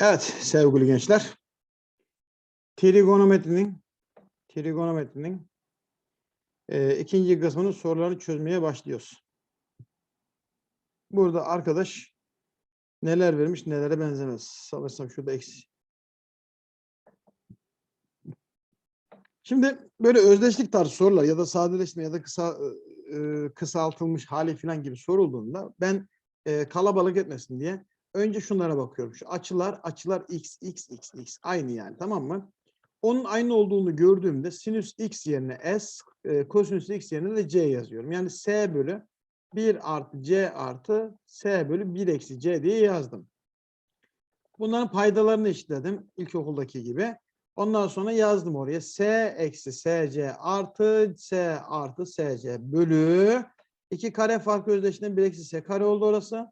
Evet sevgili gençler. Trigonometrinin trigonometrinin e, ikinci kısmının sorularını çözmeye başlıyoruz. Burada arkadaş neler vermiş nelere benzemez. Sanırsam şurada eksi. Şimdi böyle özdeşlik tarzı sorular ya da sadeleşme ya da kısa e, kısaltılmış hali falan gibi sorulduğunda ben e, kalabalık etmesin diye önce şunlara bakıyorum. Şu açılar, açılar x, x, x, x. Aynı yani tamam mı? Onun aynı olduğunu gördüğümde sinüs x yerine s, e, kosinüs x yerine de c yazıyorum. Yani s bölü 1 artı c artı s bölü 1 eksi c diye yazdım. Bunların paydalarını eşitledim ilkokuldaki gibi. Ondan sonra yazdım oraya s eksi sc artı s artı sc bölü 2 kare farkı özdeşliğinden 1 eksi s kare oldu orası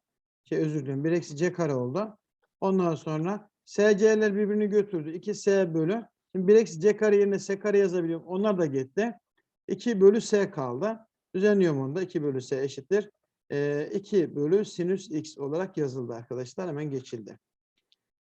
şey özür dilerim 1 eksi c kare oldu. Ondan sonra SC'ler birbirini götürdü. 2S bölü. Şimdi 1 eksi c kare yerine s kare yazabiliyorum. Onlar da gitti. 2 bölü s kaldı. Düzenliyorum onu da. 2 bölü s eşittir. Ee, 2 bölü sinüs x olarak yazıldı arkadaşlar. Hemen geçildi.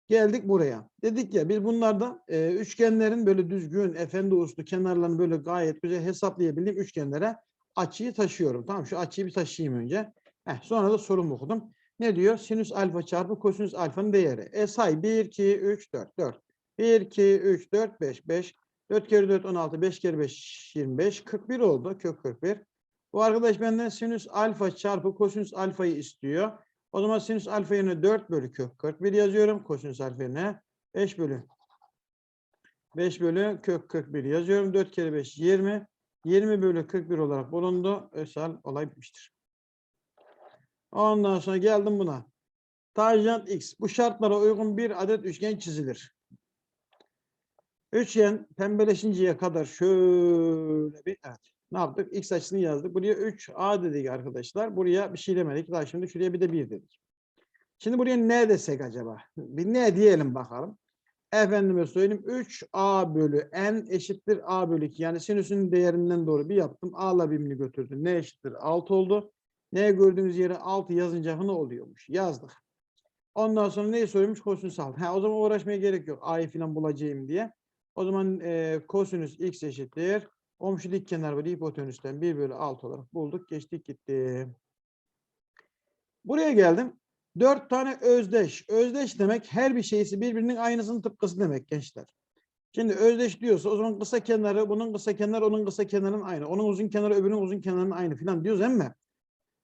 Geldik buraya. Dedik ya biz bunlarda e, üçgenlerin böyle düzgün, efendi uslu kenarlarını böyle gayet güzel hesaplayabildiğim üçgenlere açıyı taşıyorum. Tamam şu açıyı bir taşıyayım önce. Heh, sonra da sorumu okudum. Ne diyor? Sinüs alfa çarpı kosinüs alfanın değeri. E say 1, 2, 3, 4, 4. 1, 2, 3, 4, 5, 5. 4 kere 4, 16, 5 kere 5, 25. 41 oldu. Kök 41. Bu arkadaş benden sinüs alfa çarpı kosinüs alfayı istiyor. O zaman sinüs alfa yerine 4 bölü kök 41 yazıyorum. Kosinüs alfa yerine 5 bölü 5 bölü kök 41 yazıyorum. 4 kere 5, 20. 20 bölü 41 olarak bulundu. Ösel olay bitmiştir. Ondan sonra geldim buna. Tanjant x. Bu şartlara uygun bir adet üçgen çizilir. Üçgen pembeleşinceye kadar şöyle bir evet. Ne yaptık? X açısını yazdık. Buraya 3A dedik arkadaşlar. Buraya bir şey demedik. Daha şimdi şuraya bir de 1 dedik. Şimdi buraya ne desek acaba? Bir ne diyelim bakalım. Efendime söyleyeyim 3A bölü N eşittir A bölü 2. Yani sinüsün değerinden doğru bir yaptım. A'la birbirini götürdüm. Ne eşittir? 6 oldu. Ne gördüğümüz yere 6 yazınca ne oluyormuş? Yazdık. Ondan sonra neyi soruyormuş? Kosinüs 6. Ha, o zaman uğraşmaya gerek yok. A'yı falan bulacağım diye. O zaman e, kosinüs x eşittir. Komşu dik kenar bölü hipotenüsten 1 bölü 6 olarak bulduk. Geçtik gitti. Buraya geldim. Dört tane özdeş. Özdeş demek her bir şeysi birbirinin aynısının tıpkısı demek gençler. Şimdi özdeş diyorsa o zaman kısa kenarı bunun kısa kenarı onun kısa kenarının aynı. Onun uzun kenarı öbürünün uzun kenarının aynı filan diyoruz değil mi?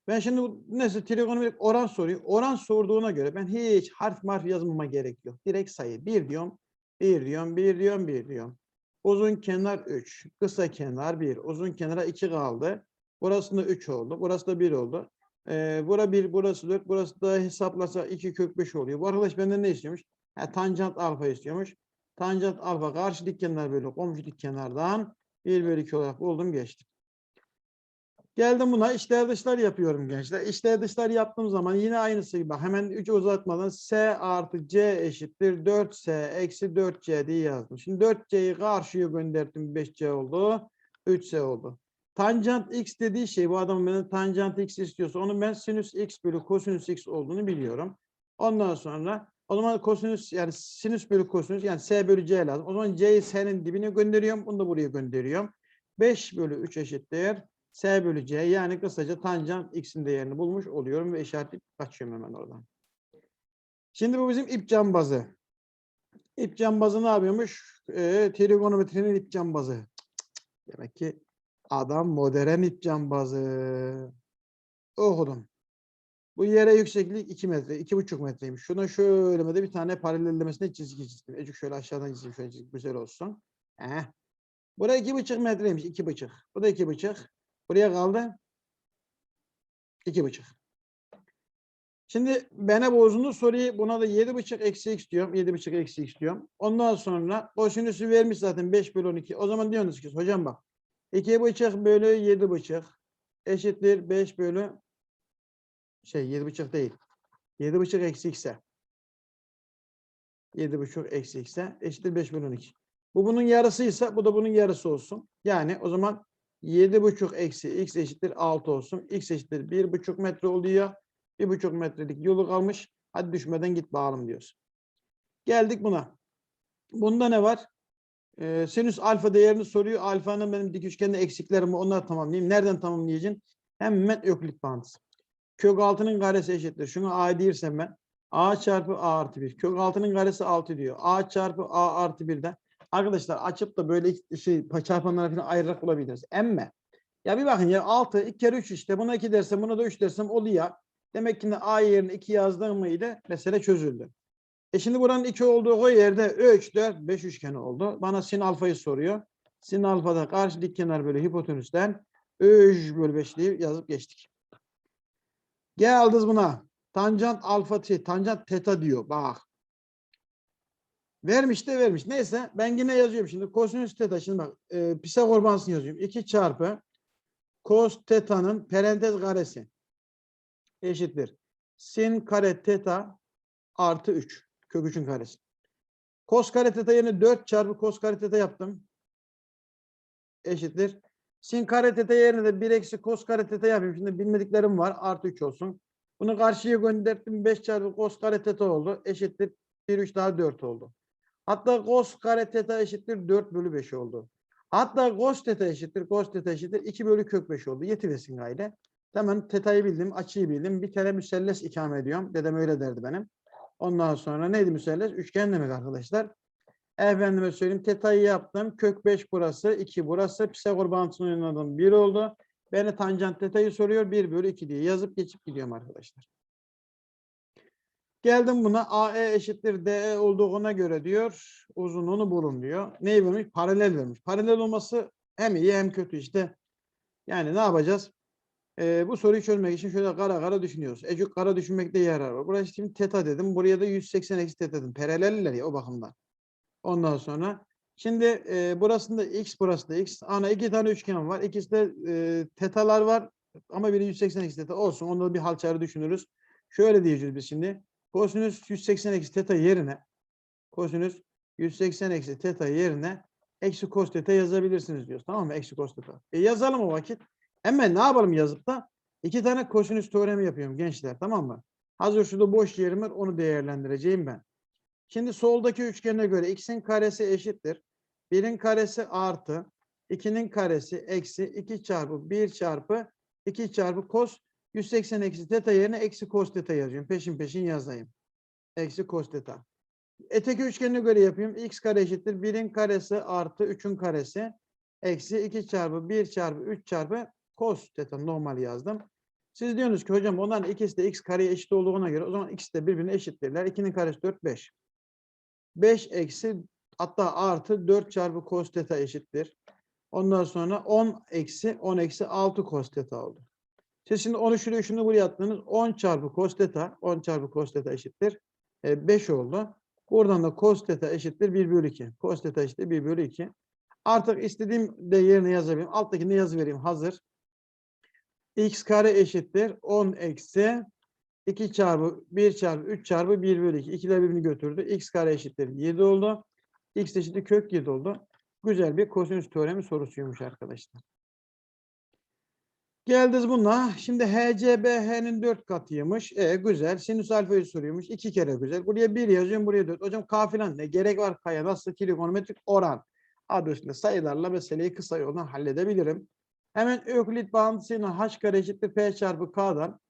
Ben şimdi bu neyse trigonometrik oran soruyu. Oran sorduğuna göre ben hiç harf marf yazmama gerek yok. Direkt sayı. Bir diyorum, bir diyorum, bir diyorum, bir diyorum. Uzun kenar 3, kısa kenar 1. Uzun kenara 2 kaldı. Burası da 3 oldu. Burası da 1 oldu. Ee, bura 1, burası 4. Burası da hesaplasa 2 kök 5 oluyor. Bu arkadaş benden ne istiyormuş? Ha, tanjant alfa istiyormuş. Tanjant alfa karşı dik kenar bölü komşu dik kenardan 1 bölü 2 olarak buldum geçtim. Geldim buna içler dışlar yapıyorum gençler. İçler dışlar yaptığım zaman yine aynısı gibi. Hemen 3 uzatmadan S artı C eşittir 4S eksi 4C diye yazdım. Şimdi 4C'yi karşıya gönderdim. 5C oldu. 3S oldu. Tanjant x dediği şey bu adam benden tanjant x istiyorsa onun ben sinüs x bölü kosinüs x olduğunu biliyorum. Ondan sonra o zaman kosinüs yani sinüs bölü kosinüs yani S bölü C lazım. O zaman C'yi S'nin dibine gönderiyorum. Bunu da buraya gönderiyorum. 5 bölü 3 eşittir. S bölü C yani kısaca tanjant x'in değerini bulmuş oluyorum ve işaretleyip kaçıyorum hemen oradan. Şimdi bu bizim ip cambazı. İp cambazı ne yapıyormuş? Ee, trigonometrinin ip cambazı. Demek ki adam modern ip cambazı. Okudum. Bu yere yükseklik 2 metre, 2,5 metreymiş. Şuna şöyle bir tane paralellemesine çizgi çizdim. Ecik şöyle aşağıdan çizeyim. Şöyle çizgi güzel olsun. Heh. Buraya 2,5 metreymiş. 2,5. Bu da 2,5. Buraya kaldı. İki buçuk. Şimdi bana bu uzunluğu soruyu buna da yedi buçuk eksi x diyorum. Yedi buçuk eksi x diyorum. Ondan sonra kosinüsü vermiş zaten 5 bölü 12. O zaman diyorsunuz ki hocam bak. iki buçuk bölü yedi buçuk eşittir 5 bölü şey yedi buçuk değil. Yedi buçuk eksi x'e. Yedi buçuk eksi x'e eşittir 5 bölü 12. Bu bunun yarısıysa bu da bunun yarısı olsun. Yani o zaman 7,5 eksi x eşittir 6 olsun. x eşittir 1,5 metre oluyor. 1,5 metrelik yolu kalmış. Hadi düşmeden git bakalım diyoruz. Geldik buna. Bunda ne var? Ee, sinüs alfa değerini soruyor. Alfanın benim dik üçgende eksiklerim var. Onları tamamlayayım. Nereden tamamlayacaksın? Hemen öklit bağıntısı. Kök altının karesi eşittir. Şunu a diyersem ben. a çarpı a artı 1. Kök altının karesi 6 diyor. a çarpı a artı 1'den. Arkadaşlar açıp da böyle şey çarpanlara falan ayırarak bulabiliriz. Emme. Ya bir bakın ya 6, 2 kere 3 işte. Buna 2 dersem buna da 3 dersem oluyor. Demek ki a yerine 2 yazdığım mıydı? Mesele çözüldü. E şimdi buranın 2 olduğu o yerde 3, 4, 5 üçgeni oldu. Bana sin alfayı soruyor. Sin alfada karşı dik kenar bölü hipotenüsten 3 bölü 5'liği yazıp geçtik. Geldiz buna. Tanjant alfa t, tanjant teta diyor. Bak. Vermiş de vermiş. Neyse ben yine yazıyorum şimdi. Kosinüs teta. Şimdi bak. E, Pisagor yazıyorum. 2 çarpı cos teta'nın parantez karesi eşittir. Sin kare teta artı 3. Kök 3'ün karesi. Cos kare teta yerine 4 çarpı cos kare teta yaptım. Eşittir. Sin kare teta yerine de 1 eksi cos kare teta yapayım. Şimdi bilmediklerim var. Artı 3 olsun. Bunu karşıya gönderdim. 5 çarpı cos kare teta oldu. Eşittir. 1 3 daha 4 oldu. Hatta cos kare teta eşittir 4 bölü 5 oldu. Hatta cos teta eşittir. Cos teta eşittir. 2 bölü kök 5 oldu. Yetivesin gayle. Hemen teta'yı bildim. Açıyı bildim. Bir kere müselles ikame ediyorum. Dedem öyle derdi benim. Ondan sonra neydi müselles? Üçgen demek arkadaşlar. Efendime söyleyeyim teta'yı yaptım. Kök 5 burası, 2 burası. Pisagor bağıntısını oynadım. 1 oldu. Beni tanjant teta'yı soruyor. 1 bölü 2 diye yazıp geçip gidiyorum arkadaşlar. Geldim buna AE eşittir DE olduğuna göre diyor. Uzunluğunu bulun diyor. Neyi vermiş? Paralel vermiş. Paralel olması hem iyi hem kötü işte. Yani ne yapacağız? Ee, bu soruyu çözmek için şöyle kara kara düşünüyoruz. Ecuk kara düşünmekte yarar var. Buraya şimdi teta dedim. Buraya da 180 eksi teta dedim. Paraleller ya o bakımdan. Ondan sonra şimdi e, burasında x burası da x. Ana iki tane üçgen var. İkisi de e, tetalar var. Ama biri 180 eksi teta olsun. Onda da bir hal çare düşünürüz. Şöyle diyeceğiz biz şimdi. Kosinüs 180 eksi teta yerine kosinüs 180 eksi teta yerine eksi cos teta yazabilirsiniz diyoruz. Tamam mı? Eksi cos teta. E yazalım o vakit. Hemen ne yapalım yazıp da iki tane kosinüs teoremi yapıyorum gençler. Tamam mı? Hazır şurada boş yerim var. Onu değerlendireceğim ben. Şimdi soldaki üçgene göre x'in karesi eşittir. 1'in karesi artı 2'nin karesi eksi 2 çarpı 1 çarpı 2 çarpı cos 180 eksi teta yerine eksi cos teta yazıyorum. Peşin peşin yazayım. Eksi cos teta. Öteki üçgenine göre yapayım. x kare eşittir. 1'in karesi artı 3'ün karesi eksi 2 çarpı 1 çarpı 3 çarpı cos teta normal yazdım. Siz diyorsunuz ki hocam onların ikisi de x kareye eşit olduğuna göre o zaman ikisi de birbirine eşittirler. 2'nin karesi 4 5. 5 eksi hatta artı 4 çarpı cos teta eşittir. Ondan sonra 10 eksi 10 eksi 6 cos teta oldu. Siz şimdi 10'u şuraya şunu buraya attınız. 10 çarpı cos teta 10 çarpı cos teta eşittir. 5 oldu. Buradan da cos teta eşittir 1 bölü 2. Cos teta eşittir 1 bölü 2. Artık istediğim de yerine yazabilirim. Alttakini yazı vereyim. Hazır. x kare eşittir 10 eksi 2 çarpı 1 çarpı 3 çarpı 1 bölü 2. İkiler birbirini götürdü. x kare eşittir 7 oldu. x eşittir kök 7 oldu. Güzel bir kosinüs teoremi sorusuymuş arkadaşlar. Geldiniz buna. Şimdi HCBH'nin 4 katıymış. E güzel. Sinüs alfayı soruyormuş. 2 kere güzel. Buraya 1 yazıyorum. Buraya 4. Hocam K filan ne? Gerek var K'ya. Nasıl trigonometrik oran? Adı üstünde sayılarla meseleyi kısa yoldan halledebilirim. Hemen öklit bağıntısıyla h kare eşittir p çarpı k'dan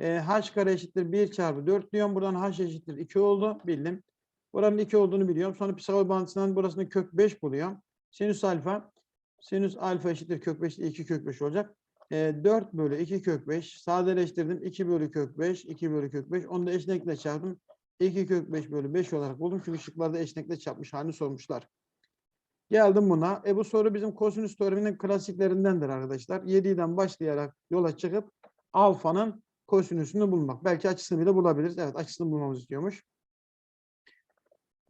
e, h kare eşittir 1 çarpı 4 diyorum. Buradan h eşittir 2 oldu. Bildim. Buranın 2 olduğunu biliyorum. Sonra Pisagor bağıntısından burasını kök 5 buluyorum. Sinüs alfa. Sinüs alfa eşittir kök 5 2 kök 5 olacak. E, 4 bölü 2 kök 5. Sadeleştirdim. 2 bölü kök 5. 2 bölü kök 5. Onu da eşlikle çarptım. 2 kök 5 bölü 5 olarak buldum. Çünkü şıklarda eşlikle çarpmış halini sormuşlar. Geldim buna. E bu soru bizim kosinüs teoreminin klasiklerindendir arkadaşlar. 7'den başlayarak yola çıkıp alfanın kosinüsünü bulmak. Belki açısını bile bulabiliriz. Evet açısını bulmamız istiyormuş.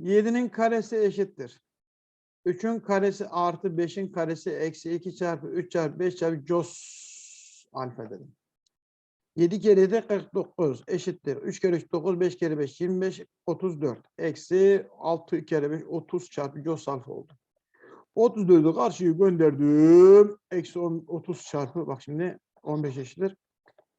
7'nin karesi eşittir. 3'ün karesi artı 5'in karesi eksi 2 çarpı 3 çarpı 5 çarpı cos alfa dedim. 7 kere 7 49 eşittir. 3 kere 3 9 5 kere 5 25 34 eksi 6 kere 5 30 çarpı cos alfa oldu. 34'ü karşıya gönderdim. Eksi 10, 30 çarpı bak şimdi 15 eşittir.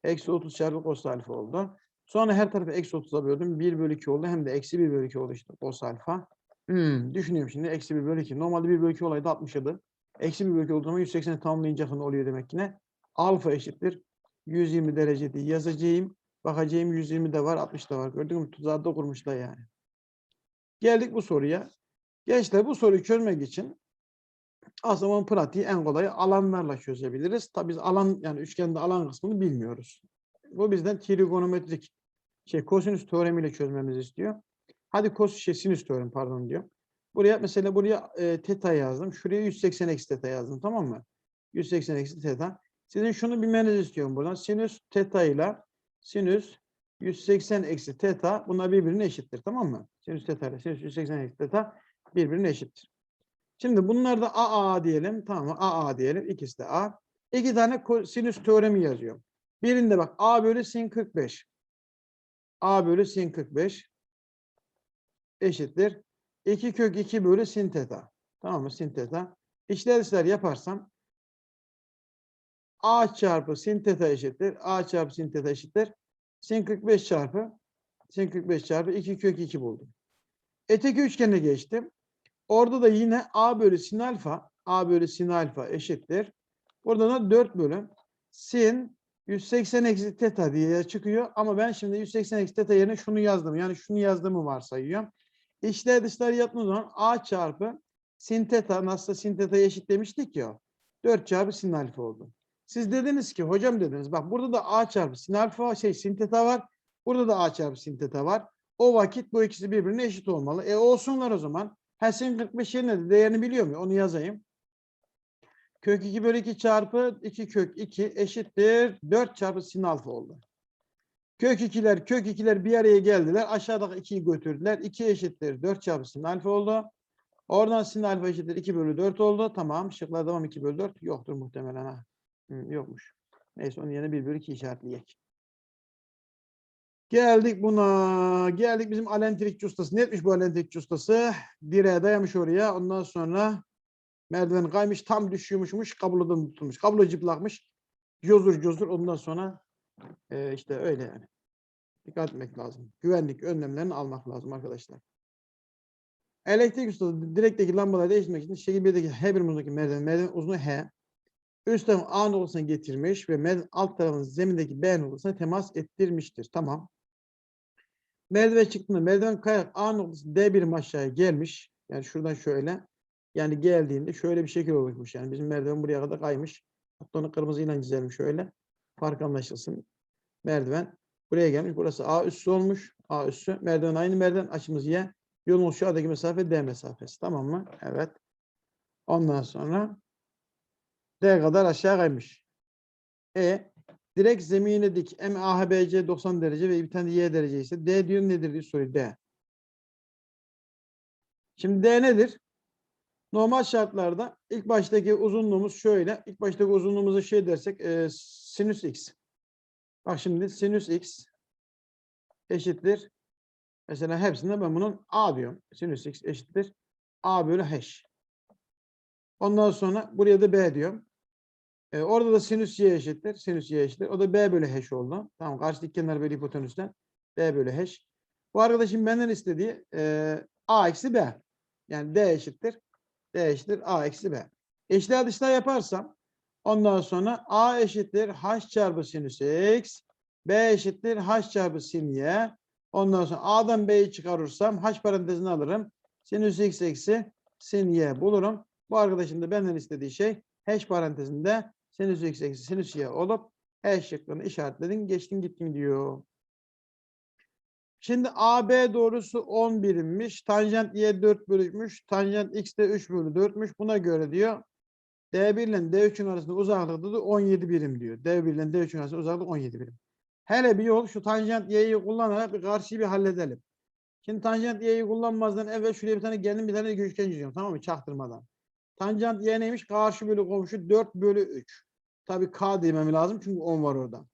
Eksi 30 çarpı cos alfa oldu. Sonra her tarafı eksi 30'a böldüm. 1 bölü 2 oldu. Hem de eksi 1 bölü 2 oldu işte cos alfa. Hmm, düşünüyorum şimdi. Eksi 1 bölü 2. Normalde 1 bölü 2 olaydı 60 idi. Eksi 1 bölü 2 olduğu zaman 180'i tamamlayınca ne oluyor demek yine. Alfa eşittir. 120 derece diye yazacağım. Bakacağım 120 de var 60 da var. Gördün mü? Tuzağı da kurmuşlar yani. Geldik bu soruya. Gençler bu soruyu çözmek için aslında pratiği en kolayı alanlarla çözebiliriz. Tabii biz alan yani üçgende alan kısmını bilmiyoruz. Bu bizden trigonometrik şey kosinüs teoremiyle çözmemizi istiyor. Hadi kos şey sinüs teoremi pardon diyor. Buraya mesela buraya e, teta yazdım. Şuraya 180 eksi teta yazdım tamam mı? 180 eksi teta. Sizin şunu bilmenizi istiyorum buradan. Sinüs teta ile sinüs 180 eksi teta bunlar birbirine eşittir tamam mı? Sinüs teta ile sinüs 180 eksi teta birbirine eşittir. Şimdi bunlar da AA diyelim. Tamam mı? AA diyelim. İkisi de A. İki tane sinüs teoremi yazıyorum. Birinde bak A bölü sin 45. A bölü sin 45 eşittir. 2 kök 2 bölü sin teta. Tamam mı? Sin teta. İşler dışlar yaparsam A çarpı sin teta eşittir. A çarpı sin teta eşittir. Sin 45 çarpı sin 45 çarpı 2 kök 2 buldum. Öteki üçgene geçtim. Orada da yine A bölü sin alfa A bölü sin alfa eşittir. Burada da 4 bölü sin 180 eksi teta diye çıkıyor. Ama ben şimdi 180 eksi teta yerine şunu yazdım. Yani şunu yazdığımı varsayıyorum. İşler dışlar yaptığım zaman A çarpı sin teta nasıl sin teta'ya eşit demiştik ya. 4 çarpı sin alfa oldu. Siz dediniz ki hocam dediniz bak burada da A çarpı sin alfa şey sin teta var. Burada da A çarpı sin teta var. O vakit bu ikisi birbirine eşit olmalı. E olsunlar o zaman. Ha sin 45 yerine de değerini biliyor muyum? Onu yazayım. Kök 2 bölü 2 çarpı 2 kök 2 eşittir. 4 çarpı sin alfa oldu. Kök 2'ler kök 2'ler bir araya geldiler. Aşağıdaki 2'yi götürdüler. 2 eşittir. 4 çarpı sin alfa oldu. Oradan sin alfa eşittir 2 bölü 4 oldu. Tamam. Şıklar devam 2 bölü 4. Yoktur muhtemelen ha. Hı, yokmuş. Neyse onun yerine 1 bölü 2 işaretleyek. Geldik buna. Geldik bizim alentrikçi ustası. Ne etmiş bu alentrikçi ustası? Direğe dayamış oraya. Ondan sonra merdiven kaymış. Tam düşüyormuşmuş. Kablodan tutulmuş. Kablo cıplakmış. Cozur cozur. Ondan sonra e, işte öyle yani. Dikkat etmek lazım. Güvenlik önlemlerini almak lazım arkadaşlar. Elektrik ustası direkteki lambaları değiştirmek için şekil 1'deki H birimindeki merdiven, merdiven uzunluğu H. Üst tarafın A noktasına getirmiş ve alt tarafın zemindeki B noktasına temas ettirmiştir. Tamam. Merdiven çıktığında merdiven kayarak A noktası D birim aşağıya gelmiş. Yani şuradan şöyle. Yani geldiğinde şöyle bir şekil oluşmuş. Yani bizim merdiven buraya kadar kaymış. Hatta onu kırmızıyla çizelim şöyle. Fark anlaşılsın. Merdiven buraya gelmiş. Burası A üssü olmuş. A üssü. Merdiven aynı merdiven. Açımız Y. Yolun şu aradaki mesafe D mesafesi. Tamam mı? Evet. Ondan sonra D kadar aşağı kaymış. E direkt zemine dik. M A B C 90 derece ve bir tane Y derece ise D diyor nedir diye soruyor D. Şimdi D nedir? Normal şartlarda ilk baştaki uzunluğumuz şöyle. İlk baştaki uzunluğumuzu şey dersek e, sinüs x. Bak şimdi sinüs x eşittir. Mesela hepsinde ben bunun a diyorum. Sinüs x eşittir. a bölü h. Ondan sonra buraya da b diyorum. E, orada da sinüs y eşittir. Sinüs y eşittir. O da b bölü h oldu. Tamam karşıdaki kenar bölü hipotenüsten b bölü h. Bu arkadaşım benden istediği e, a eksi b. Yani d eşittir. D eşittir A eksi B. Eşler dışlar yaparsam ondan sonra A eşittir H çarpı sinüs X. B eşittir H çarpı sin Y. Ondan sonra A'dan B'yi çıkarırsam H parantezini alırım. Sinüs X eksi sin Y bulurum. Bu arkadaşın da benden istediği şey H parantezinde sinüs X eksi sinüs Y olup H şıkkını işaretledin geçtin gittin diyor. Şimdi AB doğrusu 10 birimmiş. Tanjant Y 4 bölükmüş. Tanjant X de 3 bölü 4'müş. Buna göre diyor. D1 ile D3'ün arasında uzaklıkta da 17 birim diyor. D1 ile D3'ün arasında uzaklık 17 birim. Hele bir yol şu tanjant Y'yi kullanarak bir karşıyı bir halledelim. Şimdi tanjant Y'yi kullanmazdan evvel şuraya bir tane kendim bir tane üçgen çiziyorum. Tamam mı? Çaktırmadan. Tanjant Y neymiş? Karşı bölü komşu 4 bölü 3. Tabii K demem lazım çünkü 10 var orada.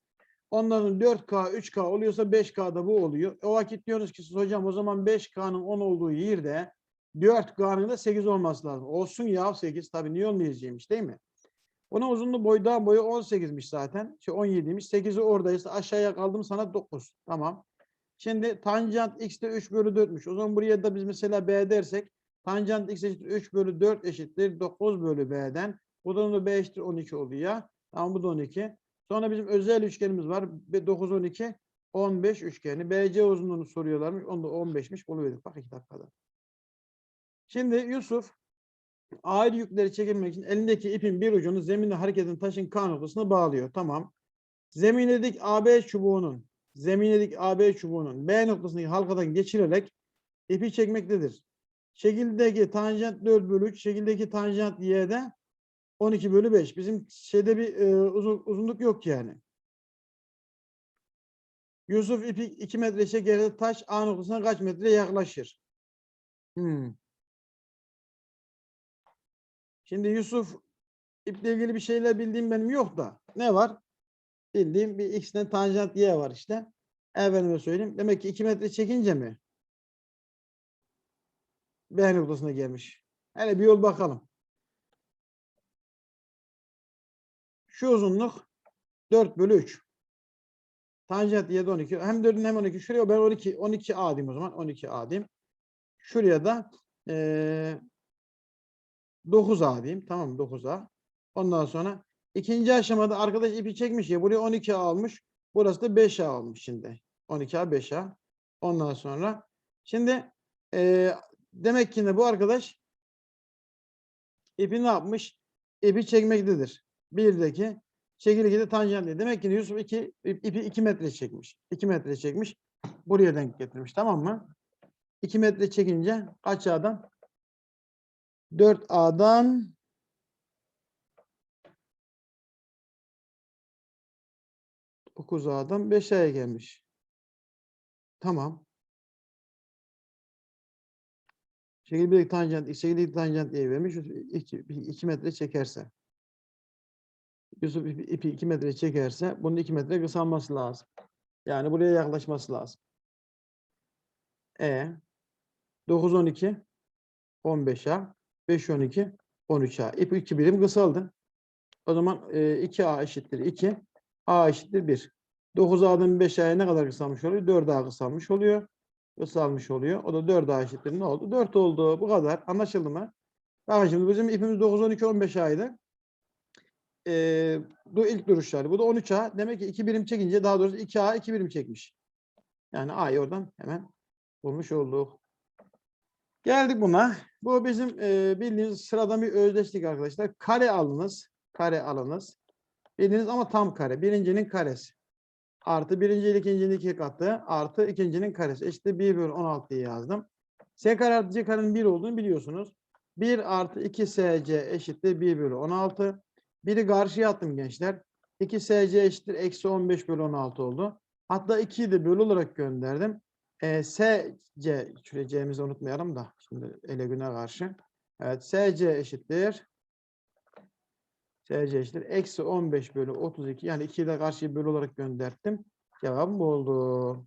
Onların 4K, 3K oluyorsa 5K'da bu oluyor. O vakit diyoruz ki siz hocam o zaman 5K'nın 10 olduğu yerde 4K'nın da 8 olması lazım. Olsun ya 8 tabii niye olmayacakmış değil mi? Bunun uzunluğu boydan boyu 18'miş zaten. Şey 17'ymiş. 8'i oradaysa aşağıya kaldım sana 9. Tamam. Şimdi tanjant x de 3 bölü 4'müş. O zaman buraya da biz mesela b dersek tanjant x eşittir 3 bölü 4 eşittir 9 bölü b'den. Bu da b eşittir 12 oluyor. Tamam bu da 12. Sonra bizim özel üçgenimiz var. 9, 12, 15 üçgeni. BC uzunluğunu soruyorlarmış. Onda 15'miş. Buluverdik. Bak iki dakikada. Şimdi Yusuf ayrı yükleri çekilmek için elindeki ipin bir ucunu zeminle hareket eden taşın K noktasına bağlıyor. Tamam. Zemine dik AB çubuğunun zemine dik AB çubuğunun B noktasındaki halkadan geçirerek ipi çekmektedir. Şekildeki tanjant 4 bölü 3, şekildeki tanjant y'de 12 bölü 5. Bizim şeyde bir e, uzun, uzunluk yok yani. Yusuf ipi 2 metre çekerek taş A noktasına kaç metre yaklaşır? Hmm. Şimdi Yusuf iple ilgili bir şeyler bildiğim benim yok da. Ne var? Bildiğim bir x'ten tanjant y var işte. Efendime söyleyeyim. Demek ki 2 metre çekince mi? B noktasına gelmiş. Hele bir yol bakalım. Şu uzunluk 4 bölü 3. Tanjant y'de 12. Hem 4'ün hem 12. Şuraya ben 12, 12 a diyeyim o zaman. 12 a diyeyim. Şuraya da eee 9A diyeyim. Tamam mı? 9A. Ondan sonra ikinci aşamada arkadaş ipi çekmiş ya. Buraya 12A almış. Burası da 5A almış şimdi. 12A 5A. Ondan sonra şimdi eee, demek ki ne bu arkadaş ipi ne yapmış? İpi çekmektedir. Birdeki çekirge de tanjant diye. Demek ki Yusuf iki, ipi 2 metre çekmiş. 2 metre çekmiş. Buraya denk getirmiş. Tamam mı? 2 metre çekince kaç A'dan? 4A'dan dokuz A'dan 5A'ya gelmiş. Tamam. Şekil bir tanjant, şekil bir tanjant diye vermiş. 2 metre çekerse. Yusuf ipi, 2 metre çekerse bunun 2 metre kısalması lazım. Yani buraya yaklaşması lazım. E 9 12 15A 5 12 13A. İp 2 birim kısaldı. O zaman e, 2A eşittir 2. A eşittir 1. 9A'dan 5A'ya ne kadar kısalmış oluyor? 4A kısalmış oluyor. Kısalmış oluyor. O da 4A eşittir ne oldu? 4 oldu. Bu kadar. Anlaşıldı mı? Bakın şimdi bizim ipimiz 9, 12, 15A'ydı. Ee, bu ilk duruşları. Bu da 13A. Demek ki 2 birim çekince daha doğrusu 2A 2 birim çekmiş. Yani A'yı oradan hemen bulmuş olduk. Geldik buna. Bu bizim e, bildiğiniz sıradan bir özdeşlik arkadaşlar. Kare alınız. Kare alınız. Bildiğiniz ama tam kare. Birincinin karesi. Artı birinci ile ikincinin iki katı. Artı ikincinin karesi. İşte 1 bölü 16 diye yazdım. S kare artı C karenin 1 olduğunu biliyorsunuz. 1 artı 2 SC eşittir 1 bölü 16. Biri karşıya attım gençler. 2 SC eşittir eksi 15 bölü 16 oldu. Hatta 2'yi de bölü olarak gönderdim. E, SC, C'mizi unutmayalım da şimdi ele güne karşı. Evet SC eşittir. SC eşittir. Eksi 15 bölü 32. Yani 2'yi de karşıya bölü olarak gönderdim. Cevabım bu oldu.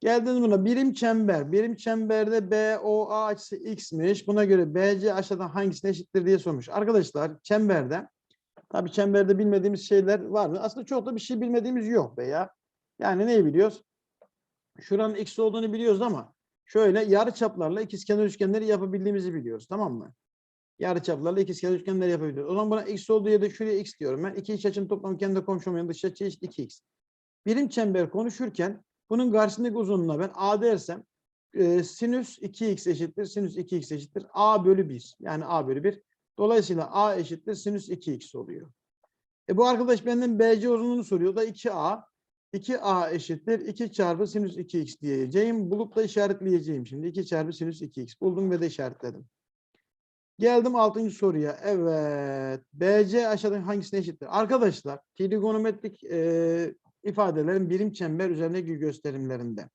Geldiniz buna. Birim çember. Birim çemberde BOA açısı x'miş. Buna göre BC aşağıdan hangisine eşittir diye sormuş. Arkadaşlar çemberde tabii çemberde bilmediğimiz şeyler var mı? Aslında çok da bir şey bilmediğimiz yok be ya. Yani neyi biliyoruz? Şuranın x olduğunu biliyoruz ama şöyle yarı çaplarla ikizkenar üçgenleri yapabildiğimizi biliyoruz. Tamam mı? Yarı çaplarla ikizkenar üçgenleri yapabiliyoruz. O zaman buna x olduğu yerde şuraya x diyorum ben. İki iç açının toplamı kendi komşu olmayan dış açı eşit 2x. Birim çember konuşurken bunun karşısındaki uzunluğuna ben a dersem e, sinüs 2x eşittir. Sinüs 2x eşittir. a bölü 1. Yani a bölü 1. Dolayısıyla a eşittir sinüs 2x oluyor. E bu arkadaş benden BC uzunluğunu soruyor. Da 2a. 2a eşittir 2 çarpı sinüs 2x diyeceğim. Bulup da işaretleyeceğim şimdi. 2 çarpı sinüs 2x. Buldum ve de işaretledim. Geldim 6. soruya. Evet. BC aşağıdan hangisine eşittir? Arkadaşlar trigonometrik e, ifadelerin birim çember üzerindeki gösterimlerinde.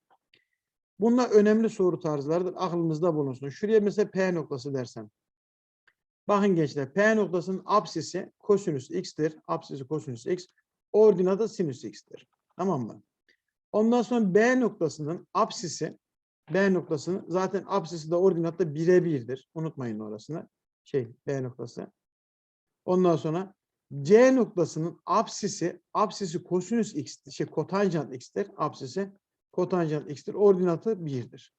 Bunlar önemli soru tarzlarıdır. Aklınızda bulunsun. Şuraya mesela P noktası dersem. Bakın gençler P noktasının apsisi kosinüs x'tir. Apsisi kosinüs x. Ordinatı sinüs x'tir. Tamam mı? Ondan sonra B noktasının apsisi B noktasının zaten apsisi de ordinatta birebirdir. Unutmayın orasını. Şey B noktası. Ondan sonra C noktasının apsisi, apsisi kosinüs x, şey kotanjant x'tir. Apsisi kotanjant x'tir. Ordinatı 1'dir.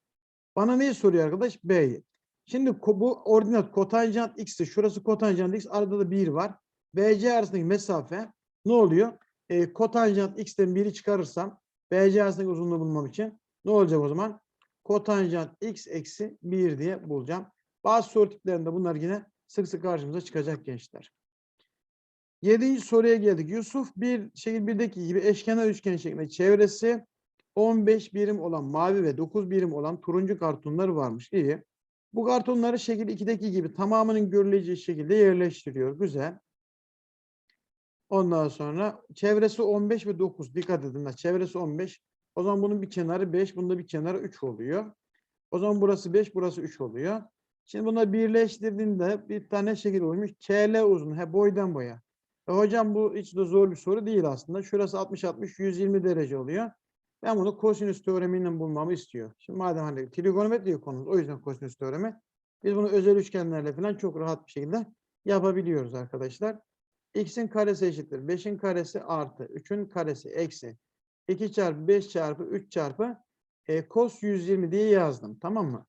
Bana neyi soruyor arkadaş? B'yi. Şimdi bu ordinat kotanjant x'tir. Şurası kotanjant x. Arada da 1 var. BC arasındaki mesafe ne oluyor? E, kotanjant x'ten 1'i çıkarırsam BC arasındaki uzunluğu bulmam için ne olacak o zaman? Kotanjant x eksi 1 diye bulacağım. Bazı soru tiplerinde bunlar yine sık sık karşımıza çıkacak gençler. Yedinci soruya geldik. Yusuf bir şekil birdeki gibi eşkenar üçgen şeklinde çevresi 15 birim olan mavi ve 9 birim olan turuncu kartonları varmış. İyi. Bu kartonları şekil 2'deki gibi tamamının görüleceği şekilde yerleştiriyor. Güzel. Ondan sonra çevresi 15 ve 9. Dikkat edin. Çevresi 15. O zaman bunun bir kenarı 5, bunda bir kenarı 3 oluyor. O zaman burası 5, burası 3 oluyor. Şimdi bunları birleştirdiğinde bir tane şekil olmuş. KL uzun. He, boydan boya. E hocam bu hiç de zor bir soru değil aslında. Şurası 60-60, 120 derece oluyor. Ben bunu kosinüs teoremiyle bulmamı istiyor. Şimdi madem hani trigonometri konumuz o yüzden kosinüs teoremi. Biz bunu özel üçgenlerle falan çok rahat bir şekilde yapabiliyoruz arkadaşlar. X'in karesi eşittir. 5'in karesi artı. 3'ün karesi eksi. 2 çarpı 5 çarpı 3 çarpı e, cos 120 diye yazdım. Tamam mı?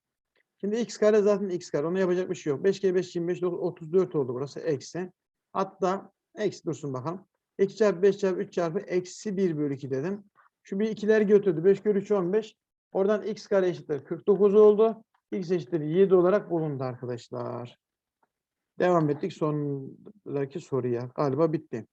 Şimdi x kare zaten x kare. Ona yapacak bir şey yok. 5 kere 5 25 34 oldu burası. Eksi. Hatta eksi dursun bakalım. 2 çarpı 5 çarpı 3 çarpı eksi 1 bölü 2 dedim. Şu bir ikiler götürdü. 5 kere 3 15. Oradan x kare eşittir 49 oldu. x eşittir 7 olarak bulundu arkadaşlar. Devam ettik sondaki soruya. Galiba bitti.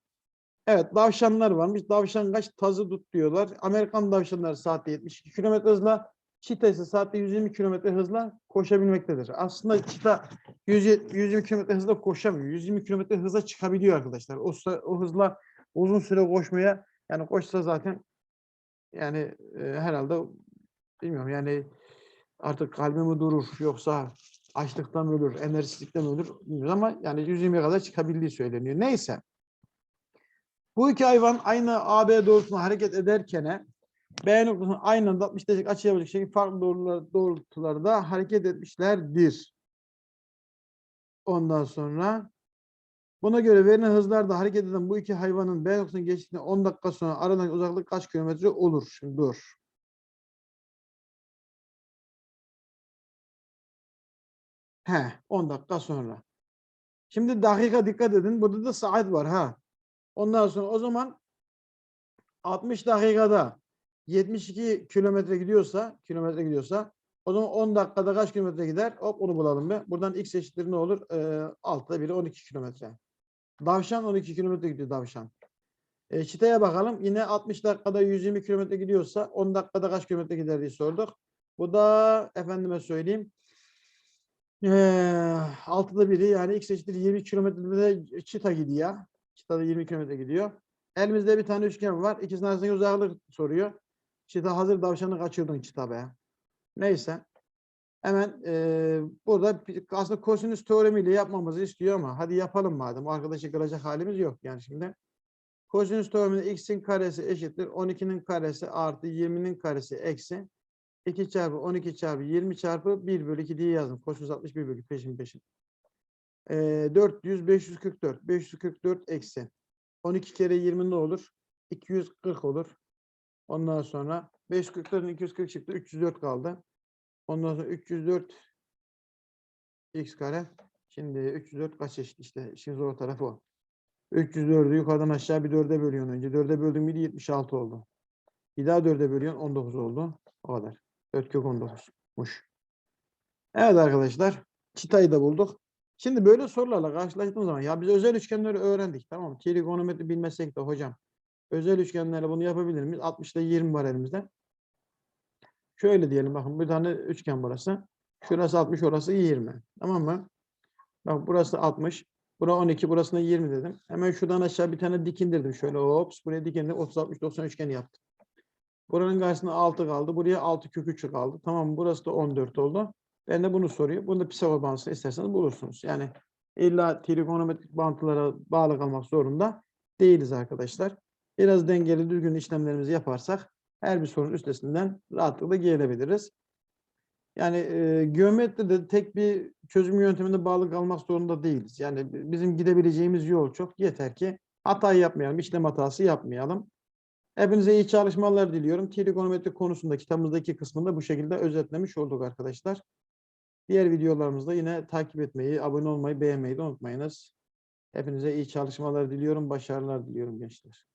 Evet davşanlar varmış. Davşan kaç tazı tut diyorlar. Amerikan davşanları saatte 72 km hızla, çita ise saatte 120 km hızla koşabilmektedir. Aslında çita 100 120 km hızla koşamıyor. 120 km hıza çıkabiliyor arkadaşlar. O, o hızla uzun süre koşmaya yani koşsa zaten yani e, herhalde bilmiyorum yani artık kalbi mi durur yoksa açlıktan ölür, enerjisizlikten ölür bilmiyoruz ama yani 120'ye kadar çıkabildiği söyleniyor. Neyse. Bu iki hayvan aynı AB doğrultusunda hareket ederken B noktasına aynı anda 60 derece açı şekilde farklı doğrular, doğrultularda hareket etmişlerdir. Ondan sonra buna göre verilen hızlarda hareket eden bu iki hayvanın B noktasına geçtiğinde 10 dakika sonra aradan uzaklık kaç kilometre olur? Şimdi dur. He, 10 dakika sonra. Şimdi dakika dikkat edin. Burada da saat var ha. Ondan sonra o zaman 60 dakikada 72 kilometre gidiyorsa, kilometre gidiyorsa o zaman 10 dakikada kaç kilometre gider? Hop onu bulalım be. Buradan x eşittir ne olur? Ee, altta biri 12 kilometre. Davşan 12 kilometre gidiyor davşan. E, çiteye bakalım. Yine 60 dakikada 120 kilometre gidiyorsa 10 dakikada kaç kilometre gider diye sorduk. Bu da efendime söyleyeyim. Eee altıda biri yani x eşittir 20 kilometrede de çita gidiyor. Çita da 20 kilometre gidiyor. Elimizde bir tane üçgen var. İkisinin arasındaki uzaklık soruyor. Çita hazır davşanı kaçırdın çita be. Neyse. Hemen eee, burada aslında kosinüs teoremiyle yapmamızı istiyor ama hadi yapalım madem. Arkadaşı kıracak halimiz yok yani şimdi. Kosinüs teoreminde x'in karesi eşittir. 12'nin karesi artı 20'nin karesi eksi 2 çarpı 12 çarpı 20 çarpı 1 bölü 2 diye yazdım. Kosinüs 61 bölü 2 peşin peşin. Ee, 400 544 544 eksi 12 kere 20 ne olur? 240 olur. Ondan sonra 544'ün 240 çıktı. 304 kaldı. Ondan sonra 304 x kare. Şimdi 304 kaç eşit işte işin zor tarafı o. 304'ü yukarıdan aşağı bir 4'e bölüyorsun önce. 4'e böldüm bir de 76 oldu. Bir daha 4'e bölüyorsun 19 oldu. O kadar. 4 kök 19'muş. Evet arkadaşlar. Çitayı da bulduk. Şimdi böyle sorularla karşılaştığımız zaman ya biz özel üçgenleri öğrendik tamam mı? Trigonometri bilmesek de hocam özel üçgenlerle bunu yapabilir miyiz? 60'da 20 var elimizde. Şöyle diyelim bakın bir tane üçgen burası. Şurası 60 orası 20. Tamam mı? Bak burası 60. Bura 12 burasına 20 dedim. Hemen şuradan aşağı bir tane dik indirdim. Şöyle hops buraya dik indirdim. 30 60 90 üçgeni yaptım. Buranın karşısında 6 kaldı. Buraya 6 kök 3 kaldı. Tamam mı? Burası da 14 oldu. Ben de bunu soruyor. Bunu da Pisagor isterseniz bulursunuz. Yani illa trigonometrik bağıntılara bağlı kalmak zorunda değiliz arkadaşlar. Biraz dengeli düzgün işlemlerimizi yaparsak her bir sorunun üstesinden rahatlıkla gelebiliriz. Yani e, geometride tek bir çözüm yöntemine bağlı kalmak zorunda değiliz. Yani bi- bizim gidebileceğimiz yol çok. Yeter ki hata yapmayalım, işlem hatası yapmayalım. Hepinize iyi çalışmalar diliyorum. Trigonometri konusunda kitabımızdaki kısmında bu şekilde özetlemiş olduk arkadaşlar. Diğer videolarımızda yine takip etmeyi, abone olmayı, beğenmeyi de unutmayınız. Hepinize iyi çalışmalar diliyorum, başarılar diliyorum gençler.